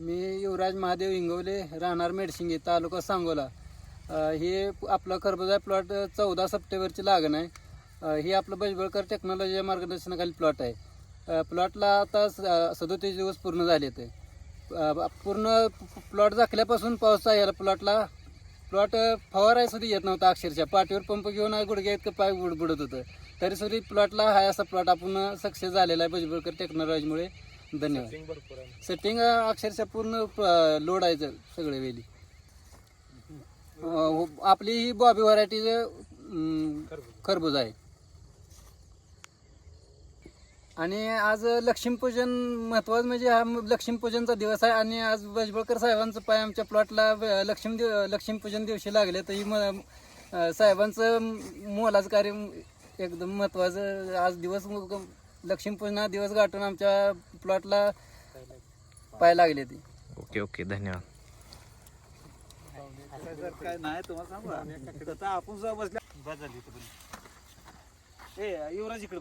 मी युवराज महादेव हिंगवले राहणार मेडशिंगे तालुका सांगोला. हे आपला खरबुजा प्लॉट चौदा सप्टेंबरची लागण आहे. हे आपलं बजबळकर टेक्नॉलॉजी या मार्गदर्शनाखाली प्लॉट आहे. प्लॉटला आता सदोतीस दिवस पूर्ण झाले ते. पूर्ण प्लॉट झाकल्यापासून पाऊस आहे याला प्लॉटला प्लॉट फवाराय सुद्धा येत नव्हता अक्षरशः. पाठीवर पंप घेऊन गुडघ्या इतकं पाय बुड बुडत होतं. तरी सुद्धा प्लॉटला हा असा प्लॉट आपण सक्सेस झालेला आहे बजबळकर टेक्नॉलॉजीमुळे धन्यवाद. सेटिंग अक्षरशः पूर्ण लोड आहे ज- सगळे वेली. अं, हो- आपली ही बॉबी व्हरायटी खरबूज. आहे. आणि आज लक्ष्मीपूजन महत्वाचं म्हणजे हा लक्ष्मीपूजनचा दिवस आहे आणि आज बजबळकर साहेबांचं पाय आमच्या प्लॉटला लक्ष्मी दिव- लक्ष्मीपूजन दिवशी लागले तर ही म- अं, साहेबांचं मोलाचं कार्य एकदम महत्वाचं. आज दिवस लक्ष्मीपूजना दिवस गाठून आमच्या प्लॉटला पाय लागले ते. ओके ओके धन्यवाद. काय नाही तुम्हाला सांगू आपण बसल्या बस झाली इथं पण. ए युवराज इकडे.